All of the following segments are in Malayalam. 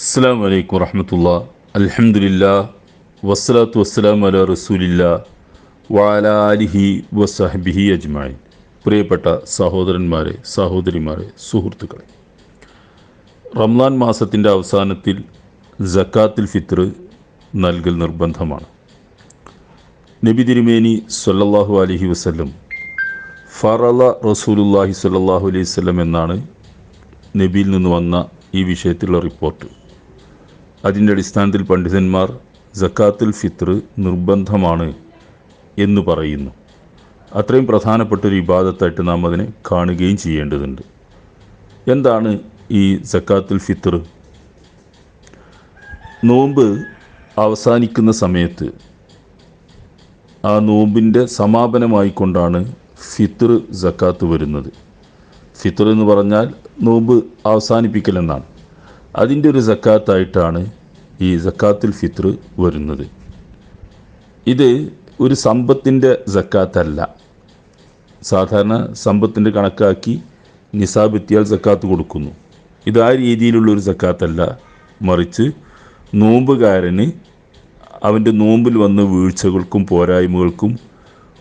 അസ്സാം വലൈക്കും വറഹമത്തുള്ള. അലഹമുല്ല വസ്സലാത്തു വസ്സലാം അല റസൂലില്ല. വാലാലിഹി വസഹബിഹി അജ്മായി പ്രിയപ്പെട്ട സഹോദരന്മാരെ സഹോദരിമാരെ സുഹൃത്തുക്കളെ. റംലാൻ മാസത്തിന്റെ അവസാനത്തിൽ ജക്കാത്തിൽ ഫിത്ർ നൽകൽ നിർബന്ധമാണ്. നബി തിരുമേനി സല്ലാഹു അലഹി വസല്ലം ഫറല റസൂലുല്ലാഹി സല്ലാഹു അലൈഹി വസല്ലം എന്നാണ് നബിയിൽ നിന്ന് വന്ന ഈ വിഷയത്തിലുള്ള റിപ്പോർട്ട്. അതിന്റെ അടിസ്ഥാനത്തിൽ പണ്ഡിതന്മാർ ജക്കാത്തുൽ ഫിത്ർ നിർബന്ധമാണ് എന്ന് പറയുന്നു. അത്രയും പ്രധാനപ്പെട്ട ഒരു ഇബാദത്തായിട്ട് നാം അതിനെ കാണുകയും ചെയ്യേണ്ടതുണ്ട്. എന്താണ് ഈ ജക്കാത്തുൽ ഫിത്ർ? നോമ്പ് അവസാനിക്കുന്ന സമയത്ത് ആ നോമ്പിന്റെ സമാപനമായിക്കൊണ്ടാണ് ഫിത്ർ ജക്കാത്ത് വരുന്നത്. ഫിത്ർ എന്ന് പറഞ്ഞാൽ നോമ്പ് അവസാനിപ്പിക്കലെന്നാണ് അതിന്റെ ഒരു ജക്കാത്തായിട്ടാണ് ഈ സക്കാത്തുൽ ഫിത്ർ വരുന്നത്. ഇത് ഒരു സമ്പത്തിന്റെ ജക്കാത്തല്ല സാധാരണ സമ്പത്തിന്റെ കണക്കാക്കി നിസാബ് എത്തിയാൽ ജക്കാത്ത് കൊടുക്കുന്നു. ഇത് ആ രീതിയിലുള്ള ഒരു ജക്കാത്തല്ല മറിച്ച് നോമ്പുകാരന് അവന്റെ നോമ്പിൽ വന്ന വീഴ്ചകൾക്കും പോരായ്മകൾക്കും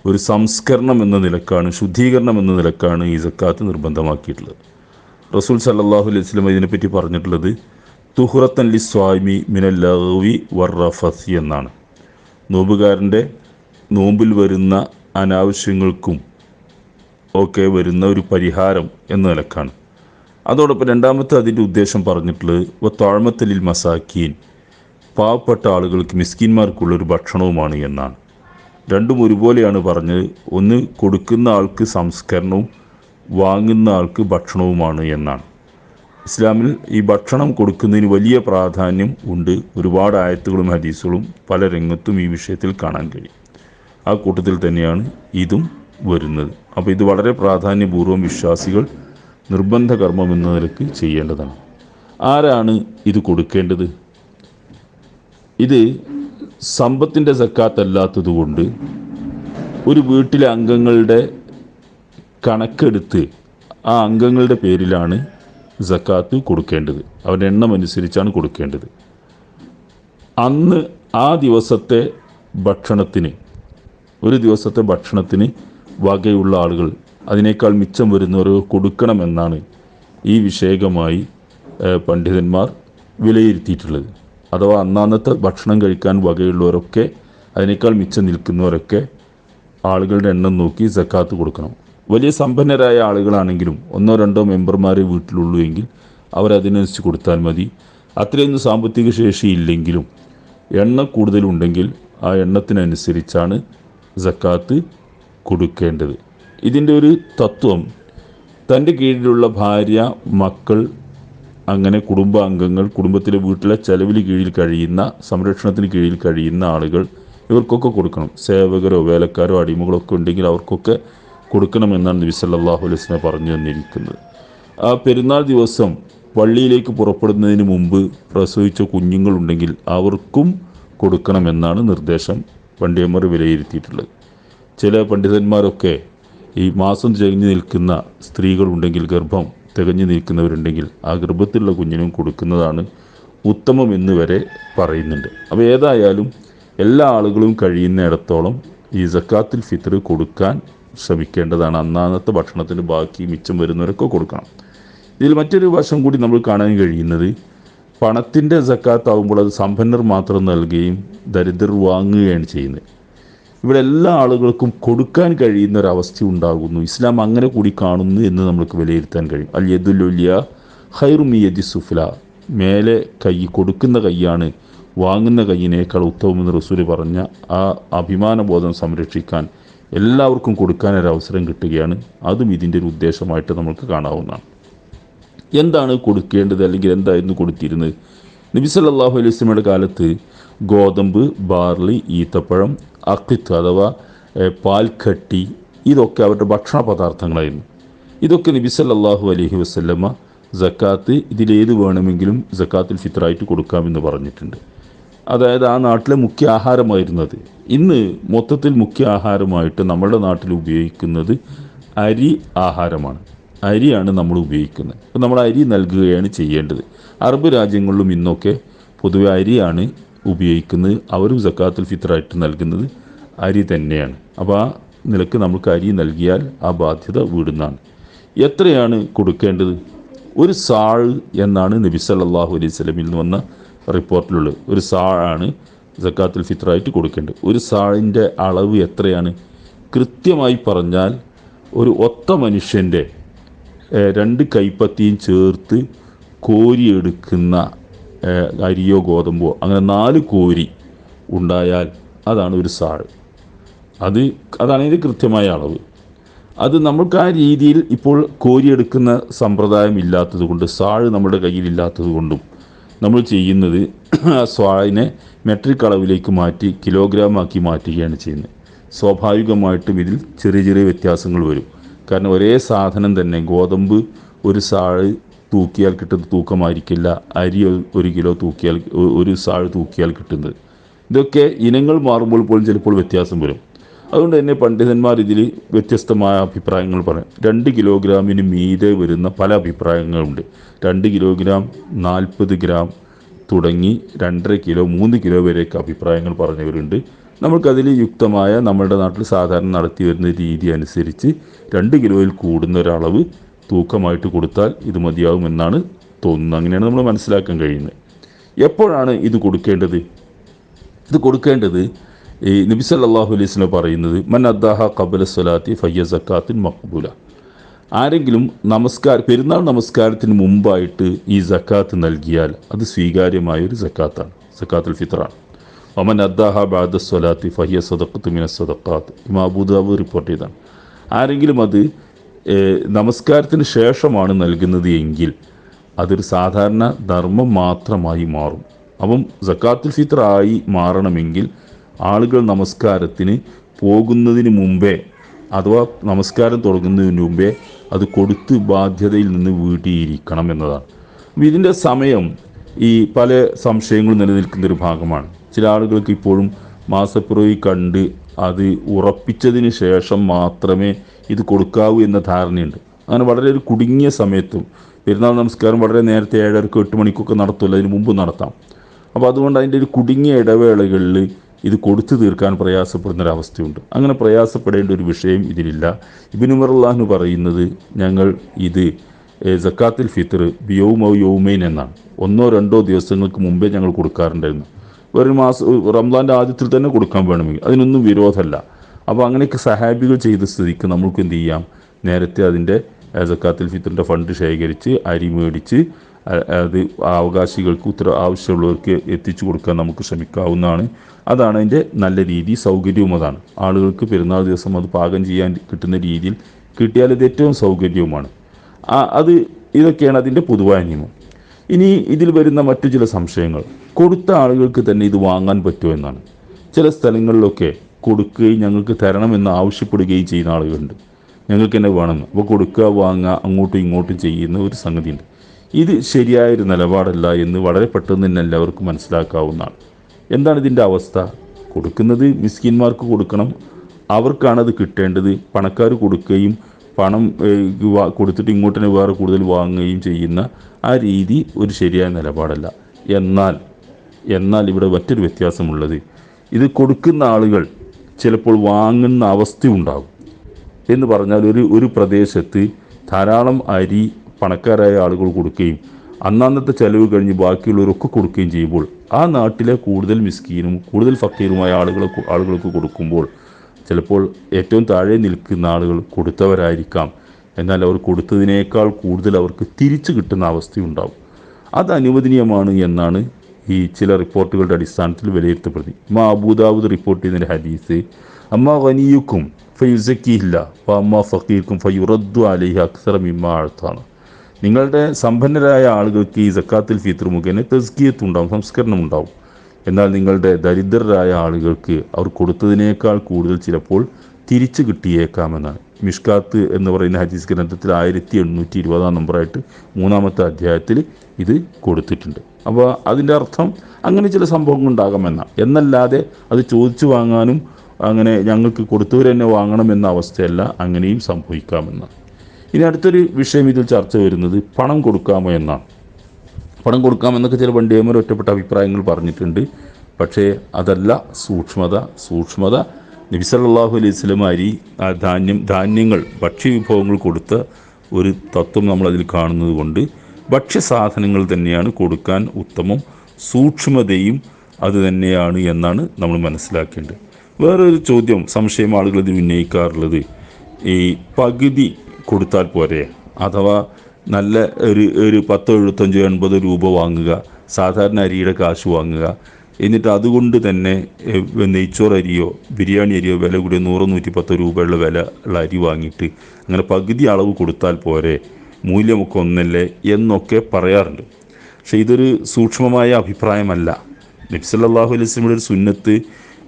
ഒരു സംസ്കരണം എന്ന നിലക്കാണ് ശുദ്ധീകരണം എന്ന നിലക്കാണ് ഈ സക്കാത്ത് നിർബന്ധമാക്കിയിട്ടുള്ളത്. റസൂൽ സല്ലാഹു അലൈഹി സ്വലം ഇതിനെപ്പറ്റി പറഞ്ഞിട്ടുള്ളത് തുഹുറത്തൻ ലി സ്വാമി മിനല്ലവി വർറഫസി എന്നാണ്. നോമ്പുകാരന്റെ നോമ്പിൽ വരുന്ന അനാവശ്യങ്ങൾക്കും ഒക്കെ വരുന്ന ഒരു പരിഹാരം എന്ന നിലക്കാണ്. അതോടൊപ്പം രണ്ടാമത്തെ അതിന്റെ ഉദ്ദേശം പറഞ്ഞിട്ടുള്ളത് വ താഴ്മത്തലിൽ മസാക്കീൻ പാവപ്പെട്ട ആളുകൾക്ക് മിസ്കിന്മാർക്കുള്ള ഒരു ഭക്ഷണവുമാണ് എന്നാണ്. രണ്ടും ഒരുപോലെയാണ് പറഞ്ഞത്. ഒന്ന് കൊടുക്കുന്ന ആൾക്ക് സംസ്കരണവും വാങ്ങുന്ന ആൾക്ക് ഭക്ഷണവുമാണ് എന്നാണ്. ഇസ്ലാമിൽ ഈ ഭക്ഷണം കൊടുക്കുന്നതിന് വലിയ പ്രാധാന്യം ഉണ്ട്. ഒരുപാട് ആയത്തുകളും ഹദീസുകളും പല രംഗത്തും ഈ വിഷയത്തിൽ കാണാൻ കഴിയും. ആ കൂട്ടത്തിൽ തന്നെയാണ് ഇതും വരുന്നത്. അപ്പോൾ ഇത് വളരെ പ്രാധാന്യപൂർവം വിശ്വാസികൾ നിർബന്ധ കർമ്മം എന്ന നിലയ്ക്ക് ചെയ്യേണ്ടതാണ്. ആരാണ് ഇത് കൊടുക്കേണ്ടത്? ഇത് സമ്പത്തിന്റെ സക്കാത്തല്ലാത്തതുകൊണ്ട് ഒരു വീട്ടിലെ അംഗങ്ങളുടെ കണക്കെടുത്ത് ആ അംഗങ്ങളുടെ പേരിലാണ് സക്കാത്ത് കൊടുക്കേണ്ടത്. അവന്റെ എണ്ണം അനുസരിച്ചാണ് കൊടുക്കേണ്ടത്. അന്ന് ആ ദിവസത്തെ ഭക്ഷണത്തിന് ഒരു ദിവസത്തെ ഭക്ഷണത്തിന് വകയുള്ള ആളുകൾ അതിനേക്കാൾ മിച്ചം വരുന്നവർ കൊടുക്കണമെന്നാണ് ഈ വിഷയകമായി പണ്ഡിതന്മാർ വിലയിരുത്തിയിട്ടുള്ളത്. അഥവാ അന്നാന്നത്തെ ഭക്ഷണം കഴിക്കാൻ വകയുള്ളവരൊക്കെ അതിനേക്കാൾ മിച്ചം നിൽക്കുന്നവരൊക്കെ ആളുകളുടെ എണ്ണം നോക്കി സക്കാത്ത് കൊടുക്കണം. വലിയ സമ്പന്നരായ ആളുകളാണെങ്കിലും ഒന്നോ രണ്ടോ മെമ്പർമാരെ വീട്ടിലുള്ളൂ എങ്കിൽ അവരതിനനുസരിച്ച് കൊടുത്താൽ മതി. അത്രയൊന്നും സാമ്പത്തിക ശേഷി ഇല്ലെങ്കിലും എണ്ണ കൂടുതലുണ്ടെങ്കിൽ ആ എണ്ണത്തിനനുസരിച്ചാണ് സക്കാത്ത് കൊടുക്കേണ്ടത്. ഇതിന്റെ ഒരു തത്വം തന്റെ കീഴിലുള്ള ഭാര്യ മക്കൾ അങ്ങനെ കുടുംബാംഗങ്ങൾ കുടുംബത്തിലെ വീട്ടിലെ ചെലവിന് കീഴിൽ കഴിയുന്ന സംരക്ഷണത്തിന് കീഴിൽ കഴിയുന്ന ആളുകൾ ഇവർക്കൊക്കെ കൊടുക്കണം. സേവകരോ വേലക്കാരോ അടിമകളൊക്കെ ഉണ്ടെങ്കിൽ അവർക്കൊക്കെ കൊടുക്കണമെന്നാണ് നബി അലൈഹി വസല്ലം പറഞ്ഞു തന്നിരിക്കുന്നത്. ആ പെരുന്നാൾ ദിവസം പള്ളിയിലേക്ക് പുറപ്പെടുന്നതിന് മുമ്പ് പ്രസവിച്ച കുഞ്ഞുങ്ങളുണ്ടെങ്കിൽ അവർക്കും കൊടുക്കണമെന്നാണ് നിർദ്ദേശം പണ്ഡിതന്മാർ വിലയിരുത്തിയിട്ടുള്ളത്. ചില പണ്ഡിതന്മാരൊക്കെ ഈ മാസം തികഞ്ഞു നിൽക്കുന്ന സ്ത്രീകളുണ്ടെങ്കിൽ ഗർഭം തികഞ്ഞു നിൽക്കുന്നവരുണ്ടെങ്കിൽ ആ ഗർഭത്തിലുള്ള കുഞ്ഞിനും കൊടുക്കുന്നതാണ് ഉത്തമം എന്ന് വരെ പറയുന്നുണ്ട്. അപ്പോൾ ഏതായാലും എല്ലാ ആളുകളും കഴിയുന്നിടത്തോളം ഈ സക്കാത്തിൽ ഫിത്ർ കൊടുക്കാൻ ശ്രമിക്കേണ്ടതാണ്. അന്നാന്നത്തെ ഭക്ഷണത്തിന് ബാക്കി മിച്ചം വരുന്നവരൊക്കെ കൊടുക്കണം. ഇതിൽ മറ്റൊരു വശം കൂടി നമ്മൾ കാണാൻ കഴിയുന്നത് പണത്തിന്റെ സക്കാത്താവുമ്പോൾ അത് സമ്പന്നർ മാത്രം നൽകുകയും ദരിദ്രർ വാങ്ങുകയാണ് ചെയ്യുന്നത്. ഇവിടെ എല്ലാ ആളുകൾക്കും കൊടുക്കാൻ കഴിയുന്ന ഒരവസ്ഥ ഉണ്ടാകുന്നു. ഇസ്ലാം അങ്ങനെ കൂടി കാണുന്നു എന്ന് നമുക്ക് വിലയിരുത്താൻ കഴിയും. അൽ യദുല്യ ഹൈറുമി യദി സുഫ്ല. മേലെ കൈ കൊടുക്കുന്ന കൈയാണ് വാങ്ങുന്ന കൈയിനേക്കാൾ ഉത്തമമെന്ന് റസൂൽ പറഞ്ഞ ആ അഭിമാനബോധം സംരക്ഷിക്കാൻ എല്ലാവർക്കും കൊടുക്കാൻ ഒരു അവസരം കിട്ടുകയാണ്. അതും ഇതിന്റെ ഒരു ഉദ്ദേശമായിട്ട് നമുക്ക് കാണാവുന്നതാണ്. എന്താണ് കൊടുക്കേണ്ടത്? അല്ലെങ്കിൽ എന്തായിരുന്നു കൊടുത്തിരുന്നത്? നബി സല്ലല്ലാഹു അലൈഹി വസല്ലമയുടെ കാലത്ത് ഗോതമ്പ് ബാർലി ഈത്തപ്പഴം അക്കിത്ത് അഥവാ പാൽക്കട്ടി ഇതൊക്കെ അവരുടെ ഭക്ഷണ പദാർത്ഥങ്ങളായിരുന്നു. ഇതൊക്കെ നബി സല്ലല്ലാഹു അലൈഹി വസല്ലമ സക്കാത്ത് ഇതിലേത് വേണമെങ്കിലും സക്കാത്തുൽ ഫിത്രായിട്ട് കൊടുക്കാമെന്ന് പറഞ്ഞിട്ടുണ്ട്. അതായത് ആ നാട്ടിലെ മുഖ്യ ആഹാരമായിരുന്നത്. ഇന്ന് മൊത്തത്തിൽ മുഖ്യ ആഹാരമായിട്ട് നമ്മുടെ നാട്ടിൽ ഉപയോഗിക്കുന്നത് അരി ആഹാരമാണ്. അരിയാണ് നമ്മൾ ഉപയോഗിക്കുന്നത്. അപ്പോൾ നമ്മൾ അരി നൽകുകയാണ് ചെയ്യേണ്ടത്. അറബ് രാജ്യങ്ങളിലും ഇന്നൊക്കെ പൊതുവെ അരിയാണ് ഉപയോഗിക്കുന്നത്. അവരും സക്കാത്തുൽ ഫിത്രായിട്ട് നൽകുന്നത് അരി തന്നെയാണ്. അപ്പോൾ ആ നിലയ്ക്ക് നമുക്ക് അരി നൽകിയാൽ ആ ബാധ്യത വീടുന്നതാണ്. എത്രയാണ് കൊടുക്കേണ്ടത്? ഒരു സാൾ എന്നാണ് നബി സല്ലല്ലാഹു അലൈഹി നിന്ന് വന്ന റിപ്പോർട്ടിലുള്ളത്. ഒരു സാഴാണ് സക്കാത്തുൽ ഫിത്രായിട്ട് കൊടുക്കേണ്ടത്. ഒരു സാഴിന്റെ അളവ് എത്രയാണ്? കൃത്യമായി പറഞ്ഞാൽ ഒരു ഒത്ത മനുഷ്യന്റെ രണ്ട് കൈപ്പത്തിയും ചേർത്ത് കോരിയെടുക്കുന്ന അരിയോ ഗോതമ്പോ അങ്ങനെ നാല് കോരി ഉണ്ടായാൽ അതാണ് ഒരു സാഴ് അത് അതാണ് ഇതിന്റെ കൃത്യമായ അളവ്. അത് നമ്മൾക്ക് ആ രീതിയിൽ ഇപ്പോൾ കോരിയെടുക്കുന്ന സമ്പ്രദായം ഇല്ലാത്തത് കൊണ്ട് സാഴ് നമ്മുടെ കയ്യിലില്ലാത്തത് കൊണ്ടും നമ്മൾ ചെയ്യുന്നത് ആ സ്വാളിനെ മെട്രിക് അളവിലേക്ക് മാറ്റി കിലോഗ്രാം ആക്കി മാറ്റുകയാണ് ചെയ്യുന്നത്. സ്വാഭാവികമായിട്ടും ഇതിൽ ചെറിയ ചെറിയ വ്യത്യാസങ്ങൾ വരും. കാരണം ഒരേ സാധനം തന്നെ ഗോതമ്പ് ഒരു സാഴ് തൂക്കിയാൽ കിട്ടുന്ന തൂക്കമായിരിക്കില്ല. അരി ഒരു- കിലോ തൂക്കിയാൽ ഒരു സാഴ് തൂക്കിയാൽ കിട്ടുന്നത്. ഇതൊക്കെ ഇനങ്ങൾ മാറുമ്പോൾ പോലും ചിലപ്പോൾ വ്യത്യാസം വരും. അതുകൊണ്ട് തന്നെ പണ്ഡിതന്മാർ ഇതിൽ വ്യത്യസ്തമായ അഭിപ്രായങ്ങൾ പറയാം. രണ്ട് കിലോഗ്രാമിന് മീതെ വരുന്ന പല അഭിപ്രായങ്ങളുണ്ട്. രണ്ട് കിലോഗ്രാം നാൽപ്പത് ഗ്രാം തുടങ്ങി രണ്ടര കിലോ മൂന്ന് കിലോ വരെയൊക്കെ അഭിപ്രായങ്ങൾ പറഞ്ഞവരുണ്ട്. നമുക്കതിൽ യുക്തമായ നമ്മുടെ നാട്ടിൽ സാധാരണ നടത്തി വരുന്ന രീതി അനുസരിച്ച് രണ്ട് കിലോയിൽ കൂടുന്ന ഒരളവ് തൂക്കമായിട്ട് കൊടുത്താൽ ഇത് മതിയാകുമെന്നാണ് തോന്നുന്നത്. അങ്ങനെയാണ് നമ്മൾ മനസ്സിലാക്കാൻ കഴിയുന്നത്. എപ്പോഴാണ് ഇത് കൊടുക്കേണ്ടത്? ഇത് കൊടുക്കേണ്ടത് ഈ നബി സല്ലല്ലാഹു അലൈഹി വസല്ലം പറയുന്നത് മൻ അദ്ദാഹ കബല സ്വലാത്തി ഫയ്യ സക്കാത്തിൻ മക്ബൂല. ആരെങ്കിലും നമസ്കാര പെരുന്നാൾ നമസ്കാരത്തിന് മുമ്പായിട്ട് ഈ സക്കാത്ത് നൽകിയാൽ അത് സ്വീകാര്യമായ ഒരു സക്കാത്താണ് സക്കാത്തുൽ ഫിത്റാണ്. ഒമൻ അദ്ദാഹ ബാദ സ്വലാത്തി ഫയ്യ സദക്കത്ത് മിന സദക്കാത്ത് ഇമാ അബൂദാബ് റിപ്പോർട്ട് ചെയ്താണ്. ആരെങ്കിലും അത് നമസ്കാരത്തിന് ശേഷമാണ് നൽകുന്നത് എങ്കിൽ അതൊരു സാധാരണ ധർമ്മം മാത്രമായി മാറും. അപ്പം സക്കാത്തുൽ ഫിത്രായി മാറണമെങ്കിൽ ആളുകൾ നമസ്കാരത്തിന് പോകുന്നതിന് മുമ്പേ അഥവാ നമസ്കാരം തുടങ്ങുന്നതിന് മുമ്പേ അത് കൊടുത്ത് ബാധ്യതയിൽ നിന്ന് വീട്ടിയിരിക്കണം എന്നതാണ്. ഇതിന്റെ സമയം ഈ പല സംശയങ്ങളും നിലനിൽക്കുന്ന ഒരു ഭാഗമാണ്. ചില ആളുകൾക്ക് ഇപ്പോഴും മാസപ്പിറവി കണ്ട് അത് ഉറപ്പിച്ചതിന് ശേഷം മാത്രമേ ഇത് കൊടുക്കാവൂ എന്ന ധാരണയുണ്ട്. അങ്ങനെ വളരെ ഒരു കുടുങ്ങിയ സമയത്തും പെരുന്നാൾ നമസ്കാരം വളരെ നേരത്തെ ഏഴരക്ക് എട്ട് മണിക്കൊക്കെ നടത്തുമല്ലോ അതിന് മുമ്പ് നടത്താം. അപ്പോൾ അതുകൊണ്ട് അതിന്റെ ഒരു കുടുങ്ങിയ ഇടവേളകളിൽ ഇത് കൊടുത്തു തീർക്കാൻ പ്രയാസപ്പെടുന്ന ഒരവസ്ഥയുണ്ട് അങ്ങനെ പ്രയാസപ്പെടേണ്ട ഒരു വിഷയം ഇതിലില്ല. ഇബിനുമറുല്ലാഹ്നു പറയുന്നത് ഞങ്ങൾ ഇത് സക്കാത്തിൽ ഫിത്തർ ബിയൗമൗ യൗമൈൻ എന്നാണ്. ഒന്നോ രണ്ടോ ദിവസങ്ങൾക്ക് മുമ്പേ ഞങ്ങൾ കൊടുക്കാറുണ്ടായിരുന്നു. ഒരു മാസം റംസാന്റെ ആദ്യത്തിൽ തന്നെ കൊടുക്കാൻ വേണമെങ്കിൽ. അതിനൊന്നും വിരോധമല്ല. അപ്പോൾ അങ്ങനെയൊക്കെ സഹാബികൾ ചെയ്ത സ്ഥിതിക്ക് നമ്മൾക്ക് എന്ത് ചെയ്യാം? നേരത്തെ അതിന്റെ സക്കാത്തിൽ ഫിത്തറിന്റെ ഫണ്ട് ശേഖരിച്ച് അരി മേടിച്ച് അത് അവകാശികൾക്ക് ഉത്തര ആവശ്യമുള്ളവർക്ക് എത്തിച്ചു കൊടുക്കാൻ നമുക്ക് ശ്രമിക്കാവുന്നതാണ്. അതാണ് അതിന്റെ നല്ല രീതി സൗകര്യവും അതാണ്. ആളുകൾക്ക് പെരുന്നാൾ ദിവസം അത് പാകം ചെയ്യാൻ കിട്ടുന്ന രീതിയിൽ കിട്ടിയാൽ ഇത് ഏറ്റവും സൗകര്യവുമാണ്. അത് ഇതൊക്കെയാണ് അതിന്റെ പൊതുവായ നിയമം. ഇനി ഇതിൽ വരുന്ന മറ്റു ചില സംശയങ്ങൾ. കൊടുത്ത ആളുകൾക്ക് തന്നെ ഇത് വാങ്ങാൻ പറ്റുമോ എന്നാണ്. ചില സ്ഥലങ്ങളിലൊക്കെ കൊടുക്കുകയും ഞങ്ങൾക്ക് തരണമെന്ന് ആവശ്യപ്പെടുകയും ചെയ്യുന്ന ആളുകളുണ്ട്. ഞങ്ങൾക്ക് തന്നെ വേണമെന്ന് അപ്പോൾ കൊടുക്കുക വാങ്ങുക അങ്ങോട്ടും ഇങ്ങോട്ടും ചെയ്യുന്ന ഒരു സംഗതിയുണ്ട്. ഇത് ശരിയായൊരു നിലപാടല്ല എന്ന് വളരെ പെട്ടെന്ന് തന്നെ എല്ലാവർക്കും മനസ്സിലാക്കാവുന്നതാണ്. എന്താണ് ഇതിന്റെ അവസ്ഥ? കൊടുക്കുന്നത് മിസ്കിന്മാർക്ക് കൊടുക്കണം. അവർക്കാണ് അത് കിട്ടേണ്ടത്. പണക്കാർ കൊടുക്കുകയും പണം കൊടുത്തിട്ട് ഇങ്ങോട്ട് തന്നെ വേറെ കൂടുതൽ വാങ്ങുകയും ചെയ്യുന്ന ആ രീതി ഒരു ശരിയായ നിലപാടല്ല. എന്നാൽ എന്നാൽ ഇവിടെ മറ്റൊരു വ്യത്യാസമുള്ളത്. ഇത് കൊടുക്കുന്ന ആളുകൾ ചിലപ്പോൾ വാങ്ങുന്ന അവസ്ഥയുണ്ടാകും എന്ന് പറഞ്ഞാൽ ഒരു ഒരു പ്രദേശത്ത് ധാരാളം അരി പണക്കാരായ ആളുകൾ കൊടുക്കുകയും അന്നന്നത്തെ ചെലവ് കഴിഞ്ഞ് ബാക്കിയുള്ളവരൊക്കെ കൊടുക്കുകയും ചെയ്യുമ്പോൾ ആ നാട്ടിലെ കൂടുതൽ മിസ്കീനും കൂടുതൽ ഫക്കീറുമായ ആളുകളെ ആളുകൾക്ക് കൊടുക്കുമ്പോൾ ചിലപ്പോൾ ഏറ്റവും താഴെ നിൽക്കുന്ന ആളുകൾ കൊടുത്തവരായിരിക്കാം. എന്നാൽ അവർ കൊടുത്തതിനേക്കാൾ കൂടുതൽ അവർക്ക് തിരിച്ചു കിട്ടുന്ന അവസ്ഥയുണ്ടാവും. അത് അനുവദനീയമാണ് എന്നാണ് ഈ ചില റിപ്പോർട്ടുകളുടെ അടിസ്ഥാനത്തിൽ വിലയിരുത്തപ്പെടുന്നത്. അമ്മ അബൂദാബുദ് റിപ്പോർട്ട് ചെയ്യുന്ന ഹദീസ് അമ്മ വനിയുക്കും ഫയുസക്കിയില്ല അപ്പോൾ അമ്മ ഫക്കീർക്കും ഫയുറദ്ദു അലിഹ അക്സറം ഇമ്മ അഴുത്താണ് നിങ്ങളുടെ സമ്പന്നരായ ആളുകൾക്ക് ഈ സക്കാത്തിൽ ഫിത്ർ മുഖേന തസ്കീയത്ത് ഉണ്ടാവും സംസ്കരണം ഉണ്ടാവും എന്നാൽ നിങ്ങളുടെ ദരിദ്രരായ ആളുകൾക്ക് അവർ കൊടുത്തതിനേക്കാൾ കൂടുതൽ ചിലപ്പോൾ തിരിച്ചു കിട്ടിയേക്കാമെന്നാണ്. മിഷ്കാത്ത് എന്ന് പറയുന്ന ഹദീസ് ഗ്രന്ഥത്തിൽ ആയിരത്തി എണ്ണൂറ്റി ഇരുപതാം നമ്പറായിട്ട് മൂന്നാമത്തെ അധ്യായത്തിൽ ഇത് കൊടുത്തിട്ടുണ്ട്. അപ്പോൾ അതിന്റെ അർത്ഥം അങ്ങനെ ചില സംഭവങ്ങൾ ഉണ്ടാകാമെന്നാണ് എന്നല്ലാതെ അത് ചോദിച്ചു വാങ്ങാനും അങ്ങനെ ഞങ്ങൾക്ക് കൊടുത്തവർ തന്നെ വാങ്ങണമെന്ന അവസ്ഥയല്ല അങ്ങനെയും സംഭവിക്കാമെന്നാണ് ഇനി അടുത്തൊരു വിഷയം ഇതിൽ ചർച്ച വരുന്നത് പണം കൊടുക്കാമോ എന്നാണ്. പണം കൊടുക്കാമെന്നൊക്കെ ചില വണ്ടിയമ്മർ ഒറ്റപ്പെട്ട അഭിപ്രായങ്ങൾ പറഞ്ഞിട്ടുണ്ട്. പക്ഷേ അതല്ല സൂക്ഷ്മത സൂക്ഷ്മത. നബി സല്ലല്ലാഹു അലൈഹി സ്വലമാരി ആ ധാന്യം ധാന്യങ്ങൾ ഭക്ഷ്യവിഭവങ്ങൾ കൊടുത്ത ഒരു തത്വം നമ്മളതിൽ കാണുന്നത് കൊണ്ട് ഭക്ഷ്യസാധനങ്ങൾ തന്നെയാണ് കൊടുക്കാൻ ഉത്തമം സൂക്ഷ്മതയും അത് തന്നെയാണ് എന്നാണ് നമ്മൾ മനസ്സിലാക്കേണ്ടത്. വേറൊരു ചോദ്യം സംശയം ആളുകൾ ഇതിൽ ഉന്നയിക്കാറുള്ളത്. ഈ പകുതി കൊടുത്താൽ പോരെ. അഥവാ നല്ല ഒരു ഒരു പത്തോ എഴുപത്തഞ്ചോ എൺപത് രൂപ വാങ്ങുക സാധാരണ അരിയുടെ കാശ് വാങ്ങുക. എന്നിട്ട് അതുകൊണ്ട് തന്നെ നെയ്ച്ചോറ് അരിയോ ബിരിയാണി അരിയോ വില കൂടിയ നൂറ് നൂറ്റി പത്ത് രൂപയുള്ള വില ഉള്ള അരി വാങ്ങിയിട്ട് അങ്ങനെ പകുതി അളവ് കൊടുത്താൽ പോരെ. മൂല്യമൊക്കെ ഒന്നല്ലേ എന്നൊക്കെ പറയാറുണ്ട്. പക്ഷേ ഇതൊരു സൂക്ഷ്മമായ അഭിപ്രായമല്ല. നബ്സല്ലാഹു അലൈഹി സ്വലമിയുടെ ഒരു സുന്നത്ത്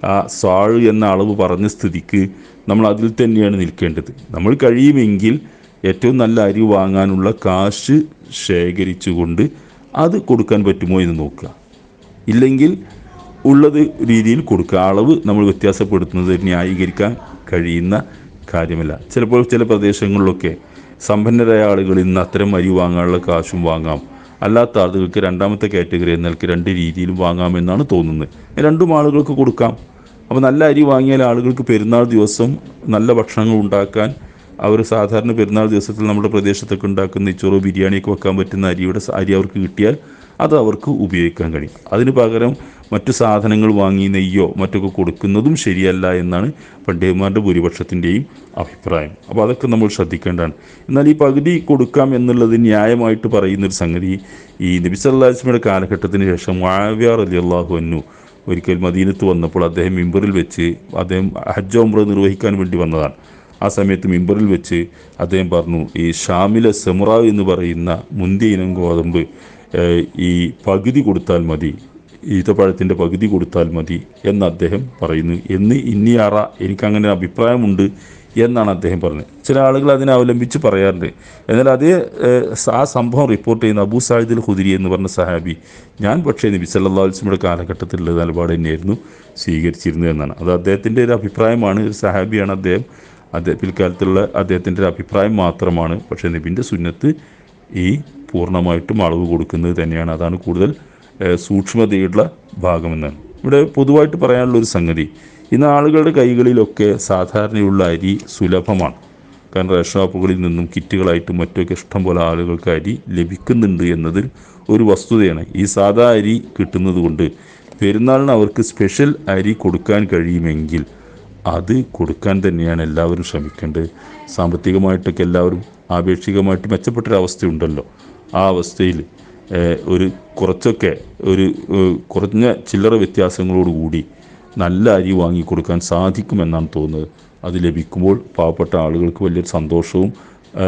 ആ സാഴ് എന്ന അളവ് പറഞ്ഞ സ്ഥിതിക്ക് നമ്മൾ അതിൽ തന്നെയാണ് നിൽക്കേണ്ടത്. നമ്മൾ കഴിയുമെങ്കിൽ ഏറ്റവും നല്ല അരി വാങ്ങാനുള്ള കാശ് ശേഖരിച്ചുകൊണ്ട് അത് കൊടുക്കാൻ പറ്റുമോ എന്ന് നോക്കുക. ഇല്ലെങ്കിൽ ഉള്ളത് രീതിയിൽ കൊടുക്കുക. അളവ് നമ്മൾ വ്യത്യാസപ്പെടുത്തുന്നത് ന്യായീകരിക്കാൻ കഴിയുന്ന കാര്യമല്ല. ചിലപ്പോൾ ചില പ്രദേശങ്ങളിലൊക്കെ സമ്പന്നരായ ആളുകൾ ഇന്ന് അത്തരം അരി വാങ്ങാനുള്ള കാശും വാങ്ങാം. അല്ലാത്ത ആളുകൾക്ക് രണ്ടാമത്തെ കാറ്റഗറി എന്നൽക്ക് രണ്ട് രീതിയിലും വാങ്ങാമെന്നാണ് തോന്നുന്നത്. രണ്ടും ആളുകൾക്ക് കൊടുക്കാം. അപ്പോൾ നല്ല അരി വാങ്ങിയാൽ ആളുകൾക്ക് പെരുന്നാൾ ദിവസം നല്ല ഭക്ഷണങ്ങൾ ഉണ്ടാക്കാൻ അവർ സാധാരണ പെരുന്നാൾ ദിവസത്തിൽ നമ്മുടെ പ്രദേശത്തൊക്കെ ഉണ്ടാക്കുന്ന ഈ ചോറ് ബിരിയാണിയൊക്കെ വെക്കാൻ പറ്റുന്ന അരിയുടെ അരി അവർക്ക് കിട്ടിയാൽ അത് അവർക്ക് ഉപയോഗിക്കാൻ കഴിയും. അതിന് പകരം മറ്റു സാധനങ്ങൾ വാങ്ങി നെയ്യോ മറ്റൊക്കെ കൊടുക്കുന്നതും ശരിയല്ല എന്നാണ് പണ്ഡിതന്മാരുടെ ഭൂരിപക്ഷത്തിന്റെയും അഭിപ്രായം. അപ്പോൾ അതൊക്കെ നമ്മൾ ശ്രദ്ധിക്കേണ്ടതാണ്. എന്നാൽ ഈ പകുതി കൊടുക്കാം എന്നുള്ളത് ന്യായമായിട്ട് പറയുന്നൊരു സംഗതി ഈ നബിസ് വസല്ലമയുടെ കാലഘട്ടത്തിന് ശേഷം മാവ്യാർ അലി അള്ളാഹു അൻഹു ഒരിക്കൽ മദീനത്ത് വന്നപ്പോൾ അദ്ദേഹം മിമ്പറിൽ വെച്ച് അദ്ദേഹം ഹജ്ജ് ഉംറ നിർവഹിക്കാൻ വേണ്ടി വന്നതാണ്. ആ സമയത്ത് മിമ്പറിൽ വെച്ച് അദ്ദേഹം പറഞ്ഞു ഈ ഷാമിലെ സെമുറ എന്ന് പറയുന്ന മുന്തിയ ഇനം ഗോതമ്പ് ഈ പകുതി കൊടുത്താൽ മതി ഈത്തപ്പഴത്തിന്റെ പകുതി കൊടുത്താൽ മതി എന്ന് അദ്ദേഹം പറയുന്നു. എന്ന് ഇന്നിയാറ എനിക്കങ്ങനെ അഭിപ്രായമുണ്ട് എന്നാണ് അദ്ദേഹം പറഞ്ഞത്. ചില ആളുകൾ അതിനെ അവലംബിച്ച് പറയാറുണ്ട്. എന്നാൽ അതേ ആ സംഭവം റിപ്പോർട്ട് ചെയ്യുന്ന അബൂ സാഹിദുൽ ഹുദിരി എന്ന് പറഞ്ഞ സഹാബി ഞാൻ പക്ഷേ നബി സല്ലല്ലാഹു അലൈഹി വസല്ലമയുടെ കാലഘട്ടത്തിലുള്ള നിലപാട് തന്നെയായിരുന്നു സ്വീകരിച്ചിരുന്നത് എന്നാണ്. അത് അദ്ദേഹത്തിന്റെ ഒരു അഭിപ്രായമാണ്. ഒരു സഹാബിയാണ് അദ്ദേഹം. അദ്ദേഹം പിൽക്കാലത്തുള്ള അദ്ദേഹത്തിന്റെ ഒരു അഭിപ്രായം മാത്രമാണ്. പക്ഷേ നബിന്റെ സുന്നത്ത് ഈ പൂർണമായിട്ടും അളവ് കൊടുക്കുന്നത് തന്നെയാണ്. അതാണ് കൂടുതൽ സൂക്ഷ്മതയുള്ള ഭാഗമെന്നാണ്. ഇവിടെ പൊതുവായിട്ട് പറയാനുള്ള ഒരു സംഗതി ഇന്ന് ആളുകളുടെ കൈകളിലൊക്കെ സാധാരണയുള്ള അരി സുലഭമാണ്. കാരണം റേഷൻ ഷോപ്പുകളിൽ നിന്നും കിറ്റുകളായിട്ടും മറ്റൊക്കെ ഇഷ്ടം പോലെ ആളുകൾക്ക് അരി ലഭിക്കുന്നുണ്ട് എന്നതിൽ ഒരു വസ്തുതയാണ്. ഈ സാധാ അരി കിട്ടുന്നത് കൊണ്ട് പെരുന്നാളിന് അവർക്ക് സ്പെഷ്യൽ അരി കൊടുക്കാൻ കഴിയുമെങ്കിൽ അത് കൊടുക്കാൻ തന്നെയാണ് എല്ലാവരും ശ്രമിക്കേണ്ടത്. സാമ്പത്തികമായിട്ടൊക്കെ എല്ലാവരും ആപേക്ഷികമായിട്ട് മെച്ചപ്പെട്ടൊരവസ്ഥയുണ്ടല്ലോ. ആ അവസ്ഥയിൽ ഒരു കുറച്ചൊക്കെ ഒരു കുറഞ്ഞ ചില്ലറ വ്യത്യാസങ്ങളോടുകൂടി നല്ല അരി വാങ്ങി വാങ്ങിക്കൊടുക്കാൻ സാധിക്കുമെന്നാണ് തോന്നുന്നത്. അത് ലഭിക്കുമ്പോൾ പാവപ്പെട്ട ആളുകൾക്ക് വലിയൊരു സന്തോഷവും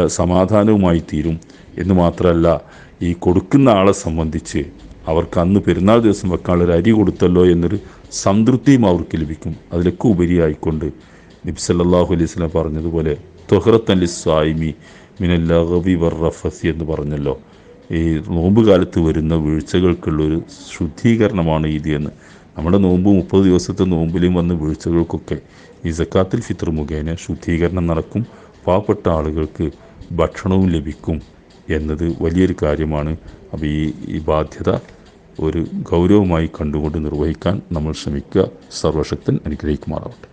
സമാധാനവുമായി തീരും. എന്ന് മാത്രമല്ല ഈ കൊടുക്കുന്ന ആളെ സംബന്ധിച്ച് അവർക്ക് അന്ന് പെരുന്നാൾ ദിവസം വെക്കാനുള്ളൊരു അരി കൊടുത്തല്ലോ എന്നൊരു സംതൃപ്തിയും അവർക്ക് ലഭിക്കും. അതിലൊക്കെ ഉപരിയായിക്കൊണ്ട് നബ്സല്ലാഹു അലൈഹി സ്വലം പറഞ്ഞതുപോലെ തൊഹ്റത്ത് അലി സ്വായ്മി മിനല്ലവി വർറഫസി എന്ന് പറഞ്ഞല്ലോ. ഈ നോമ്പ് കാലത്ത് വരുന്ന വീഴ്ചകൾക്കുള്ളൊരു ശുദ്ധീകരണമാണ് ഇത് എന്ന്. നമ്മുടെ നോമ്പ് മുപ്പത് ദിവസത്തെ നോമ്പിലും വന്ന വീഴ്ചകൾക്കൊക്കെ ഈ സക്കാത്തിൽ ഫിത്തർ മുഖേന ശുദ്ധീകരണം നടക്കും. പാവപ്പെട്ട ആളുകൾക്ക് ഭക്ഷണവും ലഭിക്കും എന്നത് വലിയൊരു കാര്യമാണ്. അപ്പോൾ ഈ ഈ ബാധ്യത ഒരു ഗൗരവമായി കണ്ടുകൊണ്ട് നിർവഹിക്കാൻ നമ്മൾ ശ്രമിക്കുക. സർവശക്തൻ അനുഗ്രഹിക്കുമാറാവട്ടെ.